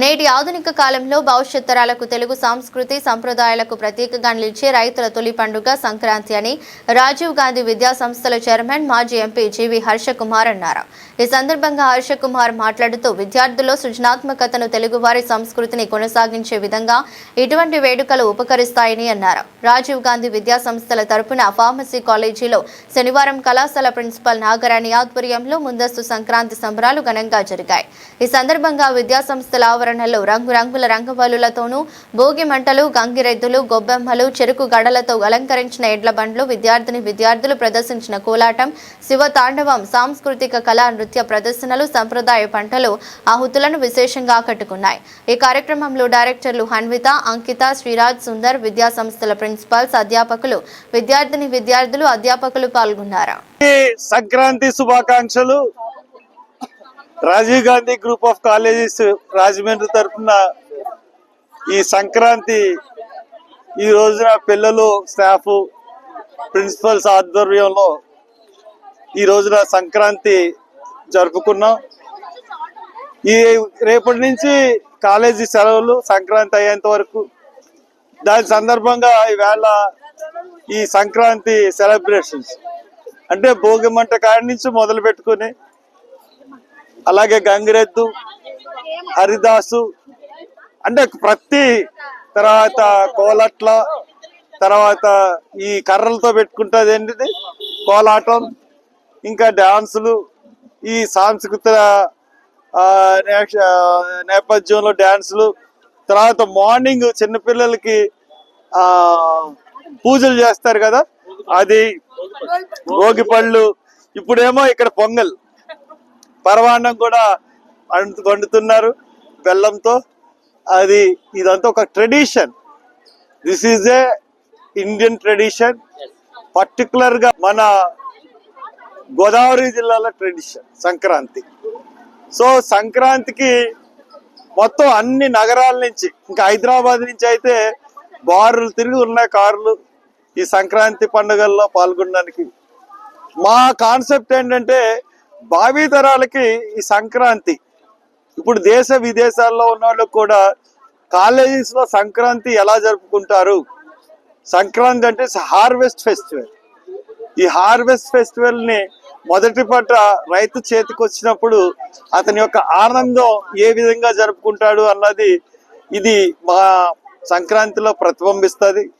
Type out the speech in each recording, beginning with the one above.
నేటి ఆధునిక కాలంలో భవిష్యత్ తరాలకు తెలుగు సంస్కృతి సంప్రదాయాలకు ప్రతీకగా నిలిచే రైతుల తొలి పండుగ సంక్రాంతి అని రాజీవ్ గాంధీ విద్యా సంస్థల చైర్మన్ మాజీ ఎంపీ జీవి హర్షకుమార్ అన్నారు. ఈ సందర్భంగా హర్షకుమార్ మాట్లాడుతూ విద్యార్థుల్లో సృజనాత్మకతను తెలుగువారి సంస్కృతిని కొనసాగించే విధంగా ఇటువంటి వేడుకలు ఉపకరిస్తాయని అన్నారు. రాజీవ్ గాంధీ విద్యా సంస్థల తరపున ఫార్మసీ కాలేజీలో శనివారం కళాశాల ప్రిన్సిపల్ నాగరాణి ఆధ్వర్యంలో ముందస్తు సంక్రాంతి సంబరాలు ఘనంగా జరిగాయి. ఈ సందర్భంగా విద్యా సంస్థల ఆవరణలో రంగురంగుల రంగవల్లులతోనూ భోగి మంటలు గంగిరెద్దులు గొబ్బెమ్మలు చెరుకు గడలతో అలంకరించిన ఎడ్ల బండ్లు విద్యార్థిని విద్యార్థులు ప్రదర్శించిన కోలాటం శివ తాండవం సాంస్కృతిక కళా నృత్య ప్రదర్శనలు సంప్రదాయ పంటలు ఆహుతులను విశేషంగా ఆకట్టుకున్నాయి. ఈ కార్యక్రమంలో డైరెక్టర్లు హన్విత అంకిత శ్రీరాజ్ సుందర్ విద్యా సంస్థల ప్రిన్సిపాల్స్ అధ్యాపకులు విద్యార్థిని విద్యార్థులు అధ్యాపకులు పాల్గొన్నారు. సంక్రాంతి శుభాకాంక్షలు. Rajiv Gandhi group of colleges Rajahmundry తరఫున ఈ సంక్రాంతి ఈ రోజున పిల్లలు స్టాఫ్ ప్రిన్సిపల్స్ ఆధ్వర్యంలో ఈ రోజున సంక్రాంతి జరుపుకున్నాం. ఈ రేపటి నుంచి కాలేజీ సెలవులు సంక్రాంతి అయ్యేంత వరకు. దాని సందర్భంగా ఈవేళ ఈ సంక్రాంతి సెలబ్రేషన్స్. అంటే భోగి మంట కాడి నుంచి మొదలు పెట్టుకుని అలాగే గంగిరెద్దు హరిదాసు అంటే ప్రతి తర్వాత కోలట్ల తర్వాత ఈ కర్రలతో పెట్టుకుంటుంది ఏంటిది? కోలాటం ఇంకా డ్యాన్సులు ఈ సాంస్కృతిక నేపథ్యంలో డ్యాన్సులు తర్వాత మార్నింగ్ చిన్నపిల్లలకి పూజలు చేస్తారు కదా? అది భోగి పళ్ళు ఇప్పుడేమో ఇక్కడ పొంగల్. పరవాన్నం కూడా వండుతున్నారు బెల్లంతో. అది ఇదంతా ఒక tradition. This is a Indian tradition పర్టికులర్గా మన గోదావరి జిల్లాలో ట్రెడిషన్ సంక్రాంతి. సో సంక్రాంతికి మొత్తం అన్ని నగరాల నుంచి ఇంకా హైదరాబాద్ నుంచి అయితే బారులు తిరిగి ఉన్నాయి కార్లు. ఈ సంక్రాంతి పండుగల్లో పాల్గొనడానికి. మా కాన్సెప్ట్ ఏంటంటే భావి తరాలకి ఈ సంక్రాంతి. ఇప్పుడు దేశ విదేశాల్లో ఉన్న వాళ్ళకి కూడా కాలేజెస్లో సంక్రాంతి ఎలా జరుపుకుంటారు? సంక్రాంతి అంటే హార్వెస్ట్ ఫెస్టివల్. ఈ హార్వెస్ట్ ఫెస్టివల్ని మొదటి పట్ట రైతు చేతికి వచ్చినప్పుడు అతని యొక్క ఆనందం ఏ విధంగా జరుపుకుంటాడు అన్నది ఇది మా సంక్రాంతిలో ప్రతిబింబిస్తుంది.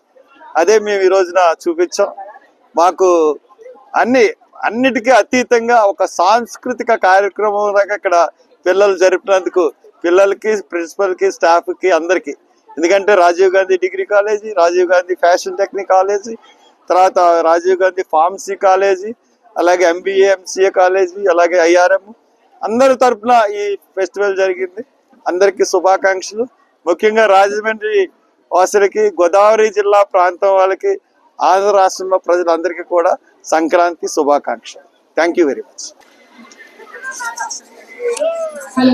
అదే మేము ఈ రోజున చూపించాం. మాకు అన్ని అన్నిటికీ అతీతంగా ఒక సాంస్కృతిక కార్యక్రమం లాగా ఇక్కడ పిల్లలు జరిపినందుకు పిల్లలకి ప్రిన్సిపల్కి స్టాఫ్కి అందరికీ. ఎందుకంటే Rajiv Gandhi degree college Rajiv Gandhi fashion technique college తర్వాత రాజీవ్ గాంధీ ఫార్మసీ కాలేజీ అలాగే ఎంబీఏ ఎంసీఏ కాలేజీ అలాగే ఐఆర్ఎం. అందరి తరపున ఈ ఫెస్టివల్ జరిగింది. అందరికీ శుభాకాంక్షలు. ముఖ్యంగా రాజమండ్రి వాసులకి గోదావరి జిల్లా ప్రాంతం వాళ్ళకి ఆంధ్ర రాష్ట్రంలో ప్రజలందరికీ కూడా సంక్రాంతి శుభాకాంక్షలు thank you very much Hello.